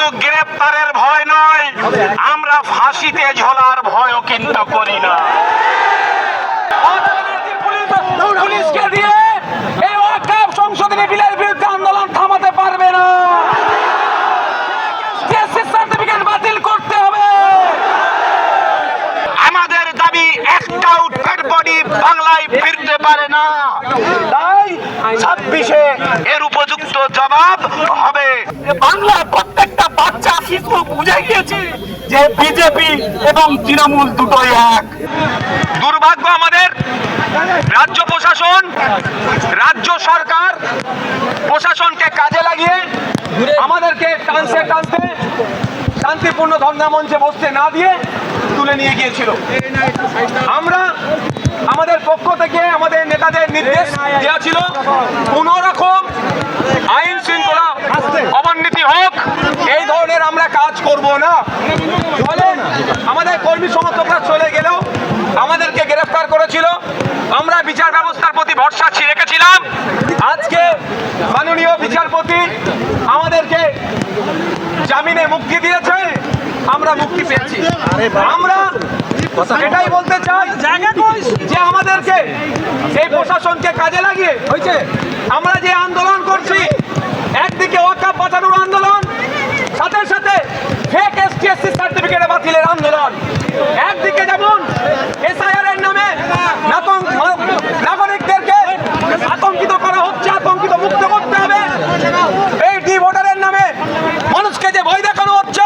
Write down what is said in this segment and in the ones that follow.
শুধু গ্রেপ্তারের ভয় নয় আমরা ফাঁসিতে ঝোলার ভয়ও কিন্তু করি না। পুলিশকে দিয়ে এই ওয়াকাব সংশোধনী বিলের বিরুদ্ধে আন্দোলন থামাতে পারবে না। সার্টিফিকেট বাতিল করতে হবে। আমাদের দাবি একটাও ডেড বডি বাংলায় ফিরতে পারে না। তাই ছাব্বিশে এর উপযুক্ত জবাব হবে বাংলার প্রত্যেকটা বাচ্চা শিশু বুঝে গিয়েছে যে বিজেপি এবং তৃণমূল দুটোই এক। দুর্ভাগ্য আমাদের রাজ্য প্রশাসন, রাজ্য সরকার প্রশাসনকে কাজে লাগিয়ে আমাদেরকে টানতে টানতে শান্তিপূর্ণ ধর্ণা মঞ্চে বসতে না দিয়ে তুলে নিয়ে গিয়েছিল। আমরা আমাদের পক্ষ থেকে আমাদের নেতাদের নির্দেশ দেওয়া ছিল, কোনো রকম আইন শৃঙ্খলা অবনতি হোক। এই ধরনের আমরা কাজ করব না। আমাদের কর্মী সমর্থকরা চলে গেলেও আমাদেরকে গ্রেফতার করেছিল। আমরা বিচার ব্যবস্থার প্রতি ভরসা রেখেছিলাম। আজকে মাননীয় বিচারপতি আমাদেরকে জামিনে মুক্তি দিয়েছে। আমরা মুক্তি পেয়েছি। আমরা এটাই বলতে চাই যে আমাদেরকে এই প্রশাসনকে কাজে লাগিয়ে হয়েছে। আমরা যে আন্দোলন করছি একদিকে ওয়াকাপ বাঁচানোর আন্দোলন, সাথে সাথে ফেক এসটিএসসি সার্টিফিকেট বাতিলের আন্দোলন। একদিকে যেমন এসআইআর এর নামে নাগরিকদেরকে আতঙ্কিত করা হচ্ছে, আতঙ্কিত মুক্ত করতে হবে। এই ডি ভোটারের নামে মানুষকে যে ভয় দেখানো হচ্ছে,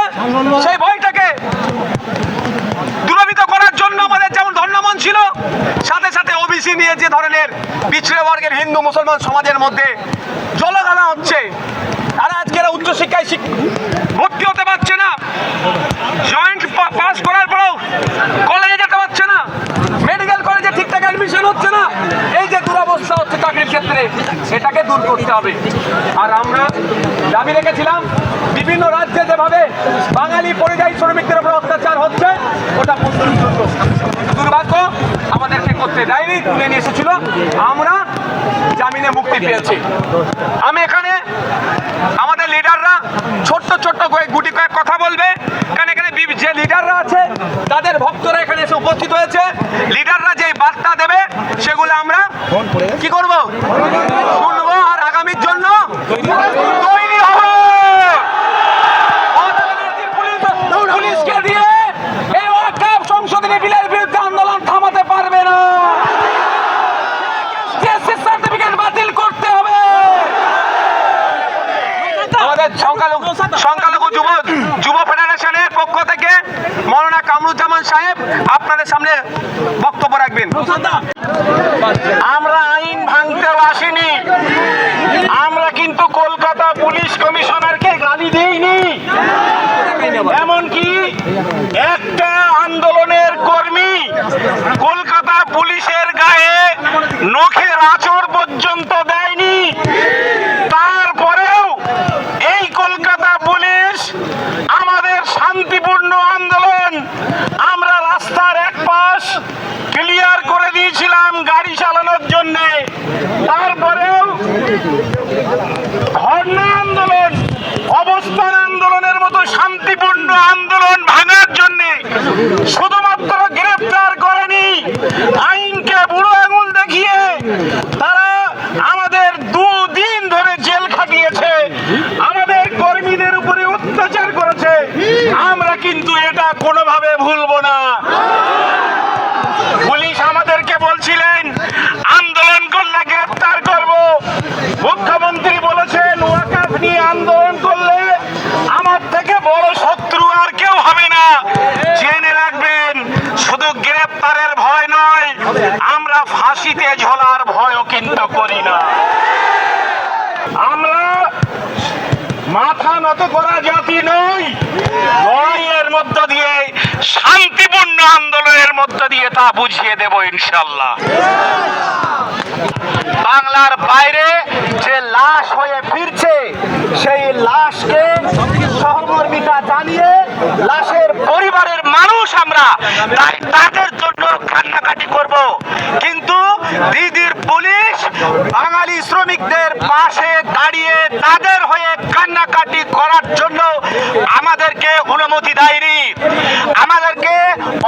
সেই ভয়টাকে দূরীভূত করার জন্য আমাদের যেমন ধর্ণামন ছিল, সাথে সাথে ওবিসি নিয়ে যে ধরনের পিছড়ে বর্গের হিন্দু মুসলমান সমাজের মধ্যে জলগানা হচ্ছে। তারা আজকে এরা উচ্চশিক্ষায় ভর্তি হতে পারছে না। জয়েন্ট পাস করার পরেও কলেজে যেতে পারছে না। মেডিকেল কলেজে ঠিকঠাক অ্যাডমিশন হচ্ছে না। এই যে দুরবস্থা হচ্ছে চাকরির ক্ষেত্রে, সেটাকে দূর করতে হবে। আর আমরা দাবি রেখেছিলাম, বিভিন্ন রাজ্যে যেভাবে বাঙালি পরিযায়ী শ্রমিকদের উপর অত্যাচার হচ্ছে, ওটা। দুর্ভাগ্য, আমাদেরকে করতে দেয়নি, তুলে নিয়ে এসেছিল। আমরা জামিনে মুক্তি পেয়েছি। আমি এখানে ছোট্ট ছোট্ট কয়েক গুটি কয়েক কথা বলবে। কারণ এখানে যে লিডাররা আছে, তাদের ভক্তরা এখানে এসে উপস্থিত হয়েছে। লিডাররা যে বার্তা দেবে, সেগুলো আমরা কি করব? শুনব আর আগামীর জন্য তৈরি হব পুলিশ- পুলিশকে দিয়ে এই ওয়াকাব সংশোধনী বিলের বিরুদ্ধে আন্দোলন থামাতে পারবে না সার্টিফিকেট বাতিল করতে হবে আমাদের সংখ্যালঘু সংখ্যালঘু যুব যুব ফেডারেশনের পক্ষ থেকে মৌলানা কামরুজ্জামান সাহেব, আপনাদের সামনে বক্তব্য রাখবেন। আমরা আইন ভাঙতেও আসিনি। আমরা কিন্তু কলকাতা পুলিশ কমিশনারকে গালি দেইনি। এমনকি একটা আন্দোলনের কর্মী কলকাতা পুলিশের গায়ে নখের আচর শুধু মাথা করা জাতি নই। লড়াইয়ের মধ্য দিয়ে, শান্তিপূর্ণ আন্দোলনের মধ্য দিয়ে তা বুঝিয়ে দেব ইনশাল্লাহ। বাংলার বাইরে যে লাশ হয়ে ফিরছে, সেই লাশকে সহমর্মিতা জানিয়ে লাশের পরিবারের মানুষ আমরা তাদের জন্য কান্নাকাটি করব। কিন্তু দিদির পুলিশ বাঙালি শ্রমিকদের পাশে দাঁড়িয়ে তাদের হয়ে কান্নাকাটি করার জন্য আমাদেরকে অনুমতি দেয়নি। আমাদেরকে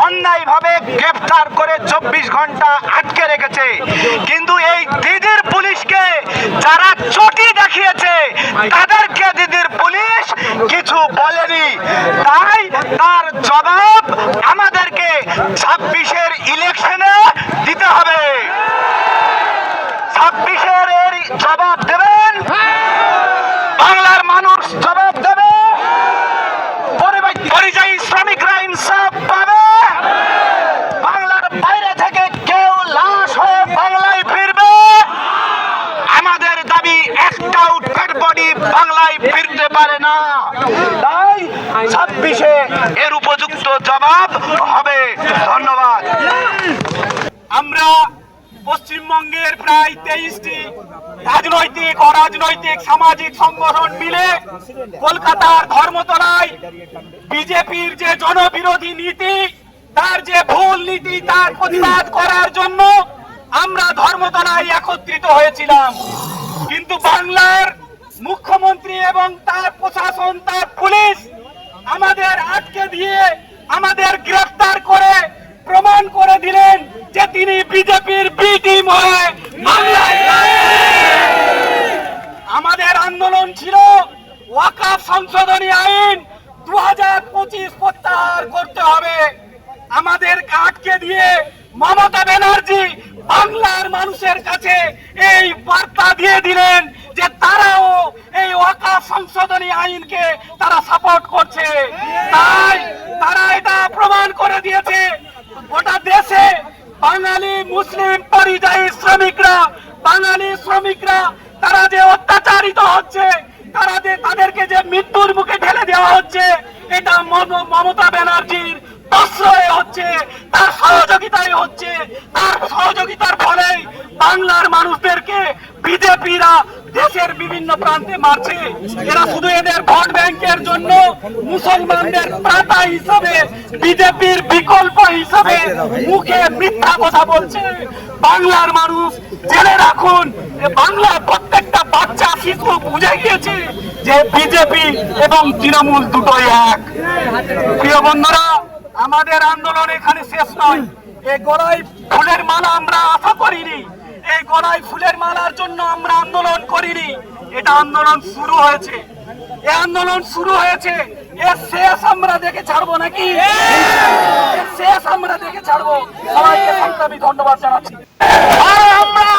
অন্যায়ভাবে গ্রেফতার করে চব্বিশ ঘণ্টা আটকে রেখেছে। কিন্তু এই দিদির পুলিশকে যারা চটি দেখিয়েছে, তাদেরকে দিদির পুলিশ কিছু বলেনি। তাই তার জবাব আমাদেরকে ছাব্বিশের ইলেকশনে দিতে হবে। পশ্চিমবঙ্গের প্রায় তেইশটি রাজনৈতিক, অরাজনৈতিক, সামাজিক সংগঠন মিলে কলকাতার ধর্মতলায় বিজেপির যে জনবিরোধী নীতি, তার যে ভুল নীতি, তার প্রতিবাদ করার জন্য আমরা ধর্মতলায় একত্রিত হয়েছিলাম। কিন্তু বাংলার মুখ্যমন্ত্রী এবং তার প্রশাসন, তার পুলিশ আমাদের আটকে দিয়ে আমাদের গ্রেফতার করে প্রমাণ করে দিলেন যে তিনি বিজেপির বি টিম হয়ে বাংলায় আমাদের আন্দোলন ছিল ওয়াকাফ সংশোধনী আইন দু হাজার পঁচিশ প্রত্যাহার করতে হবে আমাদের আটকে দিয়ে মমতা ব্যানার্জি বাংলার মানুষের কাছে এই বার্তা দিয়ে দিলেন যে তারাও এই ওয়াকাফ সংশোধনী আইনকে তারা সাপোর্ট করছে। তাই তারা এটা প্রমাণ করে দিয়েছে। গোটা দেশে বাঙালি মুসলিম পরিযায়ী শ্রমিকরা, বাঙালি শ্রমিকরা, তারা যে অত্যাচারিত হচ্ছে, তারা যে তাদেরকে যে মৃত্যুর মুখে ঠেলে দেওয়া হচ্ছে, এটা মম- মমতা ব্যানার্জির আশ্রয়ে হচ্ছে, তার সহযোগিতায় হচ্ছে, তার সহযোগিতার ফলেই বাংলার মানুষদেরকে বিজেপিরা দেশের বিভিন্ন প্রান্তে মারছে। এরা শুধু এদের ভোট ব্যাংকের জন্য মুসলমানদের প্রাতা হিসাবে, বিজেপির বিকল্প হিসাবে মুখে মিথ্যা কথা বলছে। বাংলার মানুষ জেনে রাখুন বাংলার প্রত্যেকটা বাচ্চা, শিশু বুঝে গিয়েছে যে বিজেপি এবং তৃণমূল দুটোই এক। প্রিয় বন্ধুরা আমাদের আন্দোলন এখানে শেষ নয়। এই গড়াই ফুলের মালা আমরা আশা করিনি। এই গড়াই ফুলের মালার জন্য আমরা আন্দোলন করিনি। এটা আন্দোলন শুরু হয়েছে। এ আন্দোলন শুরু হয়েছে। এর শেষ আমরা দেখে ছাড়বো নাকি? শেষ আমরা দেখে ছাড়বো। সবাইকে সংগ্রামী ধন্যবাদ জানাচ্ছি। আমরা